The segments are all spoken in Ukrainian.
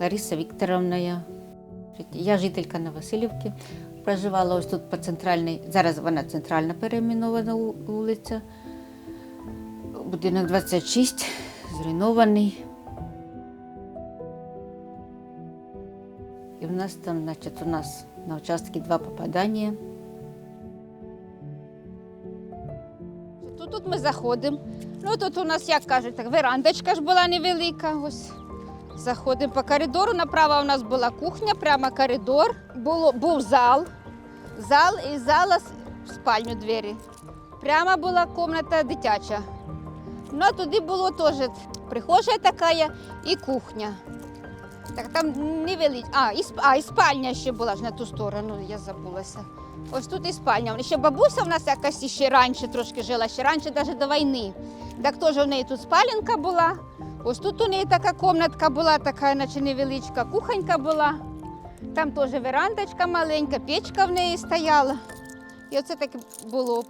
Лариса Вікторовна. Я, я жителька Новосилівки. Проживала ось тут по центральній, зараз вона центральна перейменована вулиця. Будинок 26, зруйнований. І в нас там, значить, у нас на участке два попадання. Тут, тут ми заходимо. Ну тут у нас, як кажуть, так верандочка ж була невелика. Ось заходимо по коридору. Направо у нас була кухня, прямо коридор. Було, був зал. Зал і зала в спальню двері. Прямо була кімната дитяча. Ну а туди було теж прихожа така і кухня. Так там невеличка. А, і, сп- а, і спальня ще була ж на ту сторону, я забулася. Ось тут і спальня. Ще бабуся в нас якась ще раніше трошки жила, ще раніше навіть до війни. Так теж у неї тут спаленка була. Ось тут у неї така комнатка була, така, наче невеличка, кухонька була. Там теж верандочка маленька, печка в неї стояла. І оце таке було.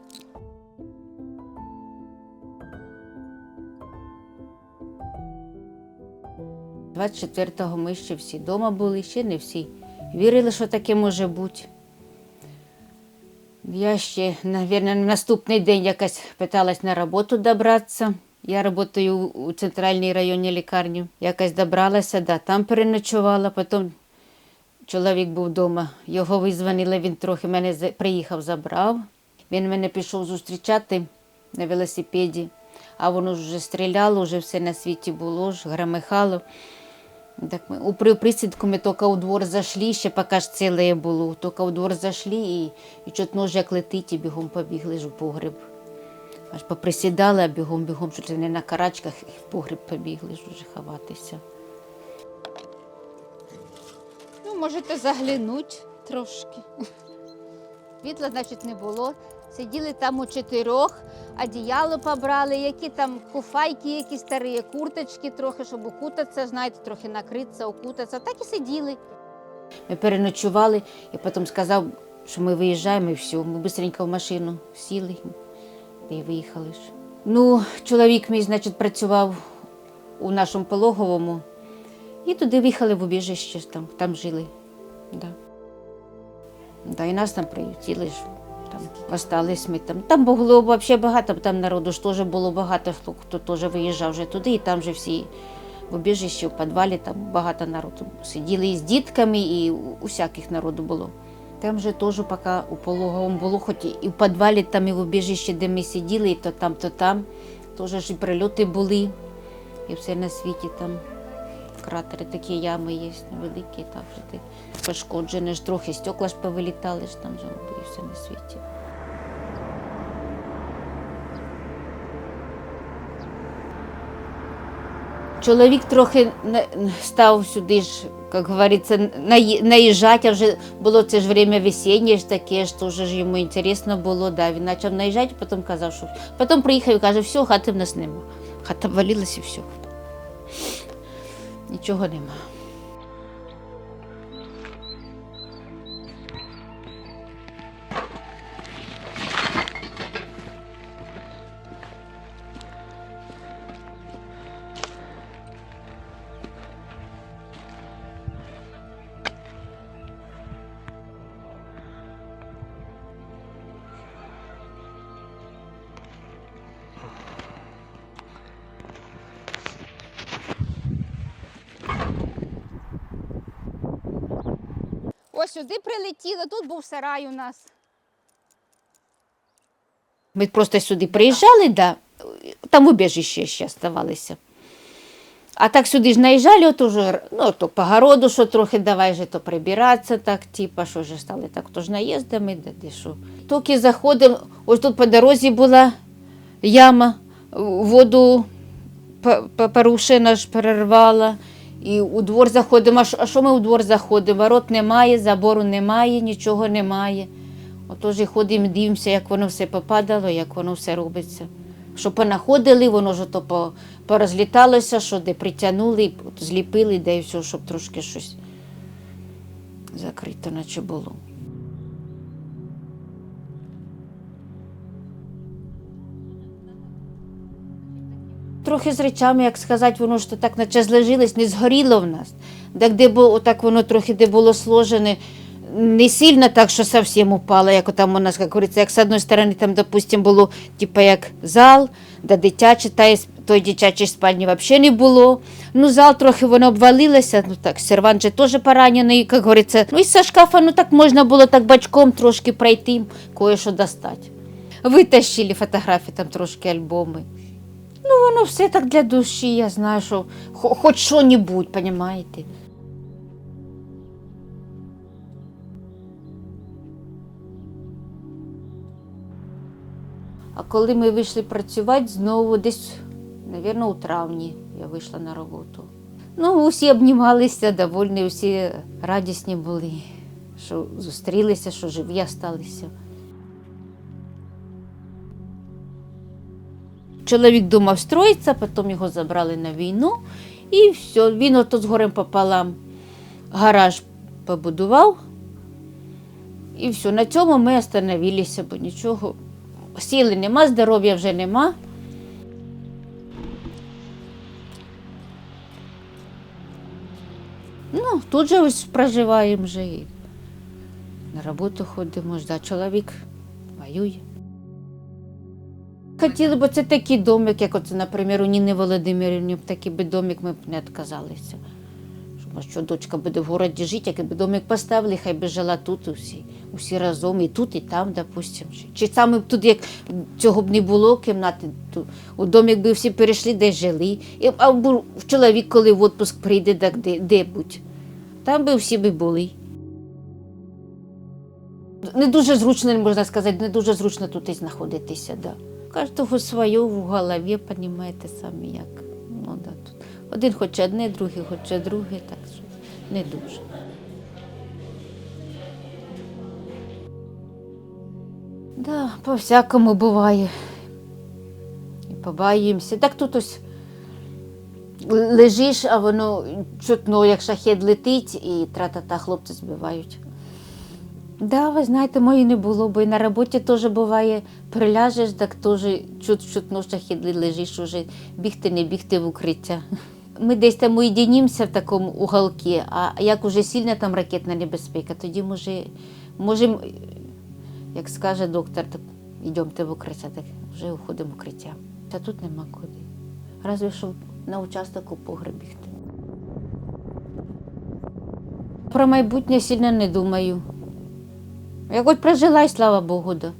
24-го ми ще всі вдома були, ще не всі. Вірили, що таке може бути. Я ще, мабуть, на наступний день якось питалась на роботу добратися. Я працюю у центральній районній лікарні. Якось добралася, да, там переночувала, потім чоловік був вдома. Його визвонили, він трохи мене приїхав, забрав. Він мене пішов зустрічати на велосипеді, а воно вже стріляло, вже все на світі було, ж громихало. Так ми у присідку ми тільки у двор зайшли, ще поки ж ціле було. Тільки у двор зайшли і, і чутно ж як летить, і бігом побігли ж у погреб. Аж поприсідали, а бігом, бігом, чуть ли не на карачках, і в погреб побігли ж уже ховатися. Ну, можете заглянути трошки. Світла, значить, не було. Сиділи там у чотирьох, одіяло побрали, які там куфайки, які старі, курточки трохи, щоб укутатися, знаєте, трохи накритися, укутатися. Так і сиділи. Ми переночували, і потім сказав, що ми виїжджаємо і все. Ми швидко в машину сіли і виїхали ж. Ну, чоловік мій, значить, працював у нашому пологовому, і туди виїхали в убіжище, там, там жили. Да. Да, і нас там приютили ж. Там остались ми там. Там було взагалі багато, там народу ж теж було багато, хто, хто теж виїжджав вже туди, і там же всі в убіжищі, в підвалі, там багато народу. Сиділи і з дітками, і усяких народу було. Там же теж поки у пологовому було, хоч і в підвалі, там і в убіжищі, де ми сиділи, і то там, то там. Теж ж і прильоти були, і все на світі там. Кратери, такі ями є великі, так що ти пошкоджене ж трохи, стекла ж повилітали ж там же і все на світі. Чоловік трохи став сюди ж, як говориться, наї- наїжджати, а вже було це ж время весіннє ж таке, ж теж ж йому інтересно було, да, він почав наїжджати, потім казав, що потім приїхав і каже, все, хати в нас нема. Хата валилась і все. Нічого нема. Ось сюди прилетіло, тут був сарай у нас. Ми просто сюди приїжджали, да, там убіжище ще оставалися. А так сюди ж наїжджали, от уже, ну, то по городу, що трохи давай же то прибиратися, так, типа, що вже стали так, то ж наїздами, де, де що. Тільки заходимо, ось тут по дорозі була яма, воду порушена ж перервала. І у двор заходимо. А що- ми у двор заходимо? Ворот немає, забору немає, нічого немає. Отож і ходимо, дивимося, як воно все попадало, як воно все робиться. Що понаходили, воно ж то порозліталося, що де притягнули, зліпили, де і все, щоб трошки щось закрито, наче було. Трохи з речами, як сказати, воно ж то так наче зложилось, не згоріло в нас. Так де було, отак воно трохи де було сложене, не сильно так, що зовсім упало, як там у нас, як говориться, як з одної сторони там, допустим, було типу як зал, де дитячі, та той дитячої спальні взагалі не було. Ну, зал трохи воно обвалилося, ну так, сервант же теж поранений, як говориться. Ну і з шкафа, ну так можна було так бачком трошки пройти, кое-що достати. Витащили фотографії, там трошки альбоми. Ну, воно все так для душі, я знаю, що хо- хоч що-небудь, розумієте? А коли ми вийшли працювати, знову десь, мабуть, у травні я вийшла на роботу. Ну, усі обнімалися, довольні, усі радісні були, що зустрілися, що живі залишилися. Чоловік думав строїться, потім його забрали на війну, і все, він ото з горем пополам гараж побудував. І все, на цьому ми остановилися, бо нічого. Сіли нема, здоров'я вже нема. Ну, тут же ось проживаємо вже і на роботу ходимо, ж, да, чоловік воює. Хотіли б це такий домик, як оце, наприклад, у Ніни Володимирівні, такий би домик ми б не відказалися. Що, дочка буде в городі жити, якби домик поставили, хай би жила тут усі, усі разом, і тут, і там, допустимо. Чи саме тут, як цього б не було кімнати, то у домик би всі перейшли, де жили. І, або чоловік, коли в відпуск прийде, так де, де-будь. Там би всі би були. Не дуже зручно, можна сказати, не дуже зручно тут і знаходитися. Да. Кожного своє в голові, розумієте, самі як. Ну, да, тут. Один хоче одне, другий хоче друге, так що не дуже. Да, по-всякому буває. І побаїмося. Так тут ось лежиш, а воно чутно, як шахет летить, і тра-та-та хлопці збивають. Да, ви знаєте, мої не було, бо і на роботі теж буває, приляжеш, так теж чут чутно шахід лежиш уже, бігти, не бігти в укриття. Ми десь там уєдинімося в такому уголці, а як уже сильна там ракетна небезпека, тоді може, можемо, як скаже доктор, так йдемте в укриття, так вже уходимо в укриття. Та тут нема куди. Разве що на участок у погреб бігти. Про майбутнє сильно не думаю. Я хоч прожила, і слава Богу, да.